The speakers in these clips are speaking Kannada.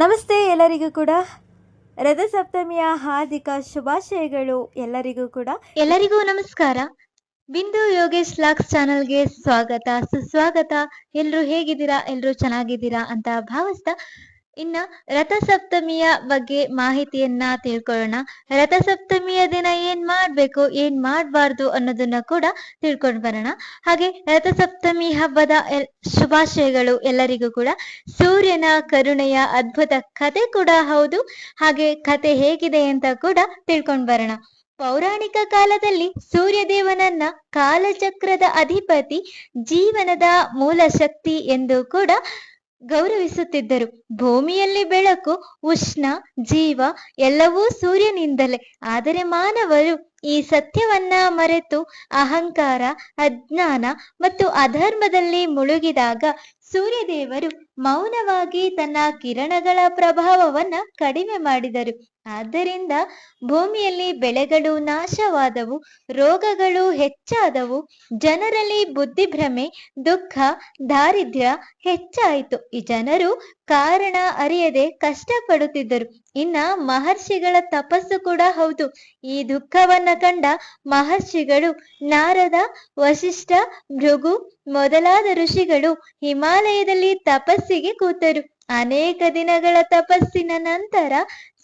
ನಮಸ್ತೆ ಎಲ್ಲರಿಗೂ ಕೂಡ. ರಥಸಪ್ತಮಿಯ ಹಾರ್ದಿಕ ಶುಭಾಶಯಗಳು ಎಲ್ಲರಿಗೂ ಕೂಡ. ಎಲ್ಲರಿಗೂ ನಮಸ್ಕಾರ. ಬಿಂದು ಯೋಗೇಶ್ ಲಾಕ್ಸ್ ಚಾನಲ್ಗೆ ಸ್ವಾಗತ, ಸುಸ್ವಾಗತ. ಎಲ್ರು ಹೇಗಿದ್ದೀರಾ? ಎಲ್ಲರೂ ಚೆನ್ನಾಗಿದ್ದೀರಾ ಅಂತ ಭಾವಿಸ್ತಾ ಇನ್ನ ರಥಸಪ್ತಮಿಯ ಬಗ್ಗೆ ಮಾಹಿತಿಯನ್ನ ತಿಳ್ಕೊಳ್ಳೋಣ. ರಥಸಪ್ತಮಿಯ ದಿನ ಏನ್ ಮಾಡ್ಬೇಕು, ಏನ್ ಮಾಡ್ಬಾರ್ದು ಅನ್ನೋದನ್ನ ಕೂಡ ತಿಳ್ಕೊಂಡು ಬರೋಣ. ಹಾಗೆ ರಥಸಪ್ತಮಿ ಹಬ್ಬದ ಶುಭಾಶಯಗಳು ಎಲ್ಲರಿಗೂ ಕೂಡ. ಸೂರ್ಯನ ಕರುಣೆಯ ಅದ್ಭುತ ಕತೆ ಕೂಡ ಹೌದು. ಹಾಗೆ ಕತೆ ಹೇಗಿದೆ ಅಂತ ಕೂಡ ತಿಳ್ಕೊಂಡು ಬರೋಣ. ಪೌರಾಣಿಕ ಕಾಲದಲ್ಲಿ ಸೂರ್ಯದೇವನನ್ನ ಕಾಲಚಕ್ರದ ಅಧಿಪತಿ ಜೀವನದ ಮೂಲ ಶಕ್ತಿ ಎಂದು ಕೂಡ ಗೌರವಿಸುತ್ತಿದ್ದರು. ಭೂಮಿಯಲ್ಲಿ ಬೆಳಕು ಉಷ್ಣ ಜೀವ ಎಲ್ಲವೂ ಸೂರ್ಯನಿಂದಲೇ. ಆದರೆ ಮಾನವರು ಈ ಸತ್ಯವನ್ನ ಮರೆತು ಅಹಂಕಾರ, ಅಜ್ಞಾನ ಮತ್ತು ಅಧರ್ಮದಲ್ಲಿ ಮುಳುಗಿದಾಗ ಸೂರ್ಯದೇವರು ಮೌನವಾಗಿ ತನ್ನ ಕಿರಣಗಳ ಪ್ರಭಾವವನ್ನ ಕಡಿಮೆ ಮಾಡಿದರು. ಆದ್ದರಿಂದ ಭೂಮಿಯಲ್ಲಿ ಬೆಳೆಗಳು ನಾಶವಾದವು, ರೋಗಗಳು ಹೆಚ್ಚಾದವು, ಜನರಲ್ಲಿ ಬುದ್ಧಿಭ್ರಮೆ, ದುಃಖ, ದಾರಿದ್ರ್ಯ ಹೆಚ್ಚಾಯಿತು. ಈ ಜನರು ಕಾರಣ ಅರಿಯದೆ ಕಷ್ಟಪಡುತ್ತಿದ್ದರು. ಇನ್ನ ಮಹರ್ಷಿಗಳ ತಪಸ್ಸು ಕೂಡ ಹೌದು. ಈ ದುಃಖವನ್ನ ಕಂಡ ಮಹರ್ಷಿಗಳು, ನಾರದ ವಶಿಷ್ಠ ಭೃಗು ಮೊದಲಾದ ಋಷಿಗಳು ಹಿಮಾಲಯದಲ್ಲಿ ತಪಸ್ಸಿಗೆ ಕೂತರು. ಅನೇಕ ದಿನಗಳ ತಪಸ್ಸಿನ ನಂತರ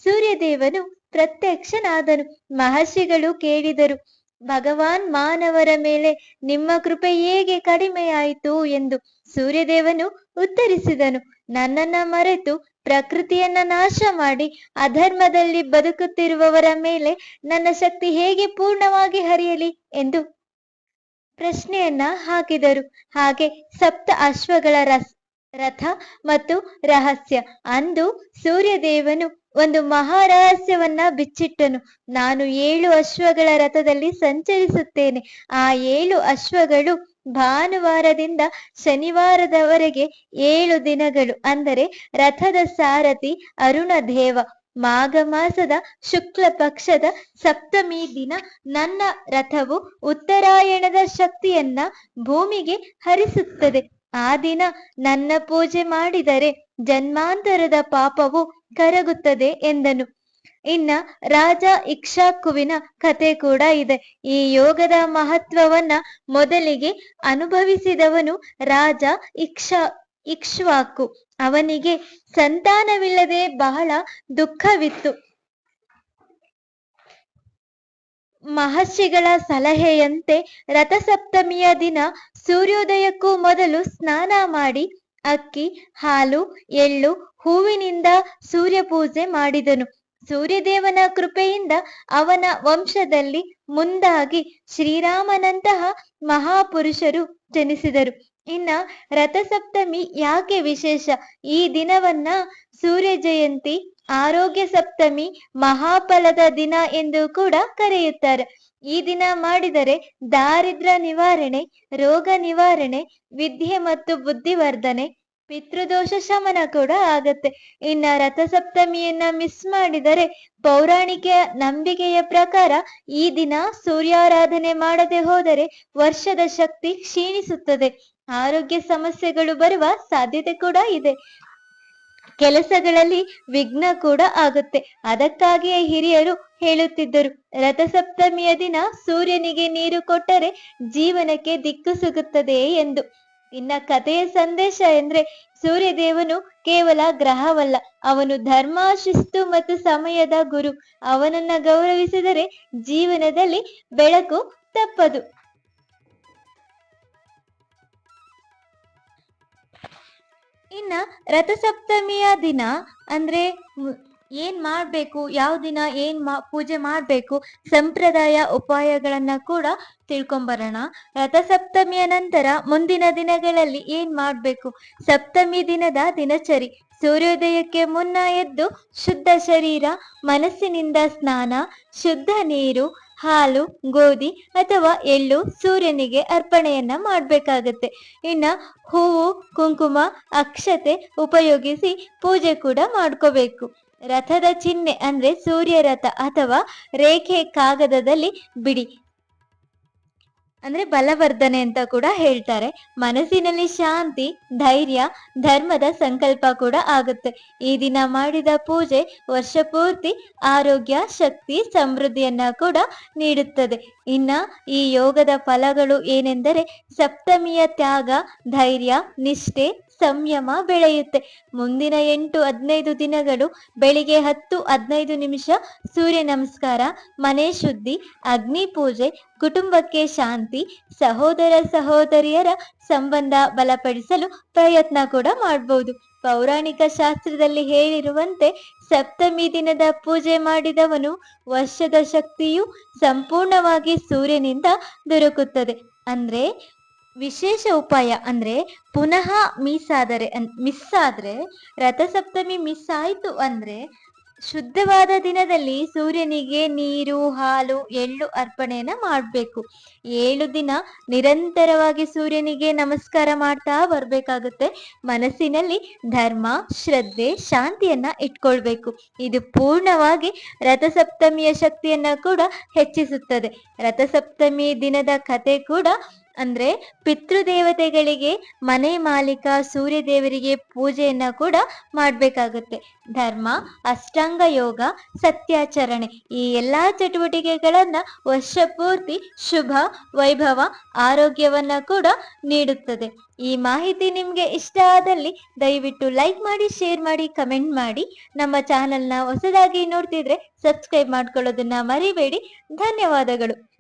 ಸೂರ್ಯದೇವನು ಪ್ರತ್ಯಕ್ಷನಾದನು. ಮಹರ್ಷಿಗಳು ಕೇಳಿದರು, ಭಗವಾನ್ ಮಾನವರ ಮೇಲೆ ನಿಮ್ಮ ಕೃಪೆ ಹೇಗೆ ಕಡಿಮೆಯಾಯಿತು? ಎಂದು. ಸೂರ್ಯದೇವನು ಉತ್ತರಿಸಿದನು, ನನ್ನನ್ನ ಮರೆತು ಪ್ರಕೃತಿಯನ್ನ ನಾಶ ಮಾಡಿ ಅಧರ್ಮದಲ್ಲಿ ಬದುಕುತ್ತಿರುವವರ ಮೇಲೆ ನನ್ನ ಶಕ್ತಿ ಹೇಗೆ ಪೂರ್ಣವಾಗಿ ಹರಿಯಲಿ ಎಂದು ಪ್ರಶ್ನೆಯನ್ನ ಹಾಕಿದರು. ಹಾಗೆ ಸಪ್ತ ಅಶ್ವಗಳ ರಸ್, ರಥ ಮತ್ತು ರಹಸ್ಯ. ಅಂದು ಸೂರ್ಯದೇವನು ಒಂದು ಮಹಾರಹಸ್ಯವನ್ನ ಬಿಚ್ಚಿಟ್ಟನು. ನಾನು ಏಳು ಅಶ್ವಗಳ ರಥದಲ್ಲಿ ಸಂಚರಿಸುತ್ತೇನೆ. ಆ ಏಳು ಅಶ್ವಗಳು ಭಾನುವಾರದಿಂದ ಶನಿವಾರದವರೆಗೆ ಏಳು ದಿನಗಳು, ಅಂದರೆ ರಥದ ಸಾರಥಿ ಅರುಣ ದೇವ ಮಾಘ ಮಾಸದ ಶುಕ್ಲ ಪಕ್ಷದ ಸಪ್ತಮಿ ದಿನ ನನ್ನ ರಥವು ಉತ್ತರಾಯಣದ ಶಕ್ತಿಯನ್ನ ಭೂಮಿಗೆ ಹರಿಸುತ್ತದೆ. ಆ ದಿನ ನನ್ನ ಪೂಜೆ ಮಾಡಿದರೆ ಜನ್ಮಾಂತರದ ಪಾಪವು ಕರಗುತ್ತದೆ ಎಂದನು. ಇನ್ನ ರಾಜ ಇಕ್ಷಾಕುವಿನ ಕತೆ ಕೂಡ ಇದೆ. ಈ ಯೋಗದ ಮಹತ್ವವನ್ನ ಮೊದಲಿಗೆ ಅನುಭವಿಸಿದವನು ರಾಜ ಇಕ್ಷಾ, ಇಕ್ಷ್ವಾಕು. ಅವನಿಗೆ ಸಂತಾನವಿಲ್ಲದೆ ಬಹಳ ದುಃಖವಿತ್ತು. ಮಹರ್ಷಿಗಳ ಸಲಹೆಯಂತೆ ರಥಸಪ್ತಮಿಯ ದಿನ ಸೂರ್ಯೋದಯಕ್ಕೂ ಮೊದಲು ಸ್ನಾನ ಮಾಡಿ ಅಕ್ಕಿ, ಹಾಲು, ಎಳ್ಳು, ಹೂವಿನಿಂದ ಸೂರ್ಯ ಪೂಜೆ ಮಾಡಿದನು. ಸೂರ್ಯದೇವನ ಕೃಪೆಯಿಂದ ಅವನ ವಂಶದಲ್ಲಿ ಮುಂದಾಗಿ ಶ್ರೀರಾಮನಂತಹ ಮಹಾಪುರುಷರು ಜನಿಸಿದರು. ಇನ್ನ ರಥಸಪ್ತಮಿ ಯಾಕೆ ವಿಶೇಷ? ಈ ದಿನವನ್ನ ಸೂರ್ಯ ಜಯಂತಿ ಆರೋಗ್ಯ ಸಪ್ತಮಿ, ಮಹಾಫಲದ ದಿನ ಎಂದು ಕೂಡ ಕರೆಯುತ್ತಾರೆ. ಈ ದಿನ ಮಾಡಿದರೆ ದಾರಿದ್ರ ನಿವಾರಣೆ, ರೋಗ ನಿವಾರಣೆ, ವಿದ್ಯೆ ಮತ್ತು ಬುದ್ಧಿವರ್ಧನೆ ಪಿತೃದೋಷ ಶಮನ ಕೂಡ ಆಗತ್ತೆ. ಇನ್ನ ರಥಸಪ್ತಮಿಯನ್ನ ಮಿಸ್ ಮಾಡಿದರೆ ಪೌರಾಣಿಕ ನಂಬಿಕೆಯ ಪ್ರಕಾರ ಈ ದಿನ ಸೂರ್ಯಾರಾಧನೆ ಮಾಡದೆ ಹೋದರೆ ವರ್ಷದ ಶಕ್ತಿ ಕ್ಷೀಣಿಸುತ್ತದೆ. ಆರೋಗ್ಯ ಸಮಸ್ಯೆಗಳು ಬರುವ ಸಾಧ್ಯತೆ ಕೂಡ ಇದೆ. ಕೆಲಸಗಳಲ್ಲಿ ವಿಘ್ನ ಕೂಡ ಆಗುತ್ತೆ. ಅದಕ್ಕಾಗಿಯೇ ಹಿರಿಯರು ಹೇಳುತ್ತಿದ್ದರು, ರಥಸಪ್ತಮಿಯ ದಿನ ಸೂರ್ಯನಿಗೆ ನೀರು ಕೊಟ್ಟರೆ ಜೀವನಕ್ಕೆ ದಿಕ್ಕು ಸಿಗುತ್ತದೆ ಎಂದು. ಇನ್ನ ಕಥೆಯ ಸಂದೇಶ ಎಂದ್ರೆ ಸೂರ್ಯದೇವನು ಕೇವಲ ಗ್ರಹವಲ್ಲ, ಅವನು ಧರ್ಮ, ಶಿಸ್ತು ಮತ್ತು ಸಮಯದ ಗುರು. ಅವನನ್ನ ಗೌರವಿಸಿದರೆ ಜೀವನದಲ್ಲಿ ಬೆಳಕು ತಪ್ಪದು. ಇನ್ನ ರಥಸಪ್ತಮಿಯ ದಿನ ಅಂದ್ರೆ ಏನ್ ಮಾಡ್ಬೇಕು? ಯಾವ ದಿನ ಏನ್ ಮಾ, ಪೂಜೆ ಮಾಡ್ಬೇಕು? ಸಂಪ್ರದಾಯ ಉಪಾಯಗಳನ್ನ ಕೂಡ ತಿಳ್ಕೊಂಬರೋಣ. ರಥಸಪ್ತಮಿಯ ನಂತರ ಮುಂದಿನ ದಿನಗಳಲ್ಲಿ ಏನ್ ಮಾಡ್ಬೇಕು? ಸಪ್ತಮಿ ದಿನದ ದಿನಚರಿ. ಸೂರ್ಯೋದಯಕ್ಕೆ ಮುನ್ನ ಎದ್ದು ಶುದ್ಧ ಶರೀರ, ಮನಸ್ಸಿನಿಂದ ಸ್ನಾನ, ಶುದ್ಧ ನೀರು, ಹಾಲು, ಗೋಧಿ ಅಥವಾ ಎಳ್ಳು ಸೂರ್ಯನಿಗೆ ಅರ್ಪಣೆಯನ್ನ ಮಾಡ್ಬೇಕಾಗತ್ತೆ. ಇನ್ನ ಹೂವು, ಕುಂಕುಮ, ಅಕ್ಷತೆ ಉಪಯೋಗಿಸಿ ಪೂಜೆ ಕೂಡ ಮಾಡ್ಕೋಬೇಕು. ರಥದ ಚಿಹ್ನೆ ಅಂದ್ರೆ ಸೂರ್ಯ ರಥ ಅಥವಾ ರೇಖೆ ಕಾಗದದಲ್ಲಿ ಬಿಡಿ. ಅಂದ್ರೆ ಬಲವರ್ಧನೆ ಅಂತ ಕೂಡ ಹೇಳ್ತಾರೆ. ಮನಸ್ಸಿನಲ್ಲಿ ಶಾಂತಿ, ಧೈರ್ಯ, ಧರ್ಮದ ಸಂಕಲ್ಪ ಕೂಡ ಆಗುತ್ತೆ. ಈ ದಿನ ಮಾಡಿದ ಪೂಜೆ ವರ್ಷ ಪೂರ್ತಿ ಆರೋಗ್ಯ, ಶಕ್ತಿ, ಸಮೃದ್ಧಿಯನ್ನ ಕೂಡ ನೀಡುತ್ತದೆ. ಇನ್ನ ಈ ಯೋಗದ ಫಲಗಳು ಏನೆಂದರೆ ಸಪ್ತಮಿಯ ತ್ಯಾಗ, ಧೈರ್ಯ, ನಿಷ್ಠೆ ಸಂಯಮ ಬೆಳೆಯುತ್ತೆ. ಮುಂದಿನ ಎಂಟು, ಹದಿನೈದು ದಿನಗಳು ಬೆಳಿಗ್ಗೆ ಹತ್ತು, ಹದಿನೈದು ನಿಮಿಷ ಸೂರ್ಯ ನಮಸ್ಕಾರ, ಮನೆ ಶುದ್ಧಿ, ಅಗ್ನಿ ಪೂಜೆ, ಕುಟುಂಬಕ್ಕೆ ಶಾಂತಿ, ಸಹೋದರ ಸಹೋದರಿಯರ ಸಂಬಂಧ ಬಲಪಡಿಸಲು ಪ್ರಯತ್ನ ಕೂಡ ಮಾಡಬಹುದು ಪೌರಾಣಿಕ ಶಾಸ್ತ್ರದಲ್ಲಿ ಹೇಳಿರುವಂತೆ ಸಪ್ತಮಿ ದಿನದ ಪೂಜೆ ಮಾಡಿದವನು ವರ್ಷದ ಶಕ್ತಿಯು ಸಂಪೂರ್ಣವಾಗಿ ಸೂರ್ಯನಿಂದ ದೊರಕುತ್ತದೆ. ಅಂದ್ರೆ ವಿಶೇಷ ಉಪಾಯ ಅಂದ್ರೆ ಪುನಃ ಮಿಸ್ ಆದರೆ ಮಿಸ್ ಆದ್ರೆ, ರಥಸಪ್ತಮಿ ಮಿಸ್ ಆಯ್ತು ಅಂದ್ರೆ ಶುದ್ಧವಾದ ದಿನದಲ್ಲಿ ಸೂರ್ಯನಿಗೆ ನೀರು, ಹಾಲು, ಎಳ್ಳು ಅರ್ಪಣೆಯನ್ನ ಮಾಡಬೇಕು. ಏಳು ದಿನ ನಿರಂತರವಾಗಿ ಸೂರ್ಯನಿಗೆ ನಮಸ್ಕಾರ ಮಾಡ್ತಾ ಬರ್ಬೇಕಾಗುತ್ತೆ. ಮನಸ್ಸಿನಲ್ಲಿ ಧರ್ಮ, ಶ್ರದ್ಧೆ, ಶಾಂತಿಯನ್ನ ಇಟ್ಕೊಳ್ಬೇಕು. ಇದು ಪೂರ್ಣವಾಗಿ ರಥಸಪ್ತಮಿಯ ಶಕ್ತಿಯನ್ನ ಕೂಡ ಹೆಚ್ಚಿಸುತ್ತದೆ. ರಥಸಪ್ತಮಿ ದಿನದ ಕತೆ ಕೂಡ ಅಂದ್ರೆ ಪಿತೃದೇವತೆಗಳಿಗೆ ಮನೆ ಮಾಲೀಕ ಸೂರ್ಯ ದೇವರಿಗೆ ಪೂಜೆಯನ್ನ ಕೂಡ ಮಾಡ್ಬೇಕಾಗುತ್ತೆ. ಧರ್ಮ, ಅಷ್ಟಾಂಗ ಯೋಗ, ಸತ್ಯಾಚರಣೆ ಈ ಎಲ್ಲಾ ಚಟುವಟಿಕೆಗಳನ್ನ ವರ್ಷ ಪೂರ್ತಿ ಶುಭ, ವೈಭವ, ಆರೋಗ್ಯವನ್ನ ಕೂಡ ನೀಡುತ್ತದೆ. ಈ ಮಾಹಿತಿ ನಿಮ್ಗೆ ಇಷ್ಟ ಆದಲ್ಲಿ ದಯವಿಟ್ಟು ಲೈಕ್ ಮಾಡಿ, ಶೇರ್ ಮಾಡಿ, ಕಮೆಂಟ್ ಮಾಡಿ. ನಮ್ಮ ಚಾನೆಲ್ನ ಹೊಸದಾಗಿ ನೋಡ್ತಿದ್ರೆ ಸಬ್ಸ್ಕ್ರೈಬ್ ಮಾಡ್ಕೊಳ್ಳೋದನ್ನ ಮರಿಬೇಡಿ. ಧನ್ಯವಾದಗಳು.